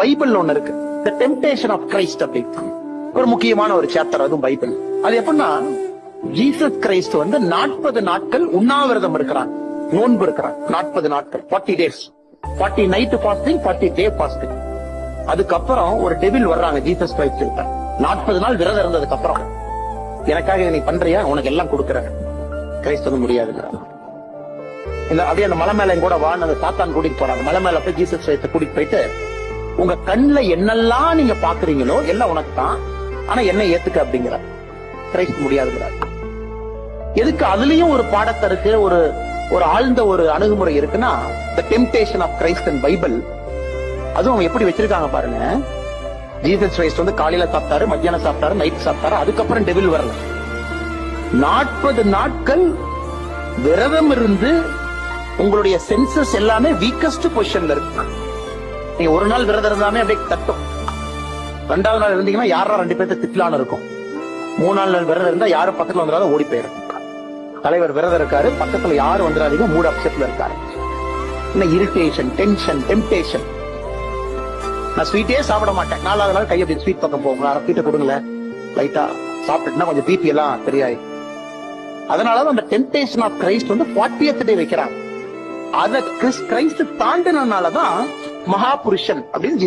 Bible ஒண்ணு இருக்கு. த temptation of Christ அப்படின்னு ஒரு முக்கியமான ஒரு சாப்டர் அதுவும் பைபிள். அது எப்படின்னா ஜீசஸ் கிரைஸ்ட் வந்து நாற்பது நாட்கள் உண்ணாவிரதம் இருக்கிறான் நோன்பு இருக்கிறான் நாற்பது நாட்கள். Forty days forty night fasting forty day fasting அதுக்கப்புறம் ஒரு டெவில் வர்றாங்க ஜீசஸ் கிரைஸ்ட் கிட்ட. நாற்பது நாள் விரதம் இருந்ததுக்கு அப்புறம் எனக்காக நீ பண்றியா? உனக்கு எல்லாம் கொடுக்குறேன். கிரைஸ்ட் வந்து முடியாதுங்கிறான் இந்த அப்படியே அந்த மலை மேல கூட வான்னு அந்த சாத்தான் கூட்டிட்டு போறாங்க மலை மேல போய் ஜீசஸ் கிரைஸ்ட கூட்டிட்டு போயிட்டு உங்க கண்ணுல என்னெல்லாம் நீங்க பாக்குறீங்களோ எல்லாம் உனக்கு தான் ஆனா என்ன ஏத்துக்க அப்படிங்கிற. கிரைஸ்ட் முடியாதுங்கிறார். எதுக்கு அதுலயும் ஒரு பாடத்தை இருக்கு? ஒரு ஒரு ஆழ்ந்த ஒரு அணுகுமுறை இருக்குன்னா the temptation of Christ and Bible அதுவும் அவங்க எப்படி வச்சிருக்காங்க பாருங்க. ஜீசஸ் கிரைஸ்ட் வந்து காலையில சாப்பிட்டாரு மத்தியானம் சாப்பிட்டாரு நைட் சாப்பிட்டாரு அதுக்கப்புறம் டெவில் வரல. நாற்பது நாட்கள் விரதம் இருந்து உங்களுடைய சென்சஸ் எல்லாமே வீக்கஸ்ட் பொசிஷன்ல இருக்கு. நீங்க ஒரு நாள் விரதம் இருந்தாமே அப்படியே தட்டும். ரெண்டாவது நாள் இருந்தீங்கன்னா யாரா ரெண்டு பேர்த்த திட்டலான்னு இருக்கும். மூணாவது நாள் விரதம் இருந்தா யாரும் பக்கத்துல வந்துடாத ஓடி போயிடும் தலைவர் விரதம் இருக்காரு பக்கத்துல யாரும் வந்துடாதீங்க மூட் அப்செட்ல இருக்காரு. என்ன இரிட்டேஷன் டென்ஷன் டெம்டேஷன் நான் ஸ்வீட்டே சாப்பிட மாட்டேன். நாலாவது நாள் கை அப்படி ஸ்வீட் பக்கம் போகும். அரை ஸ்வீட்டை கொடுங்களேன். லைட்டா சாப்பிட்டுட்டுனா கொஞ்சம் பிபி எல்லாம் சரியாயி. அதனால அந்த டெம்டேஷன் ஆஃப் கிரைஸ்ட் வந்து 40th டே வைக்கிறாங்க அதை கிறிஸ் கிரைஸ்ட் தாண்டினாலதான் மகாபுருஷன் அப்படின்னு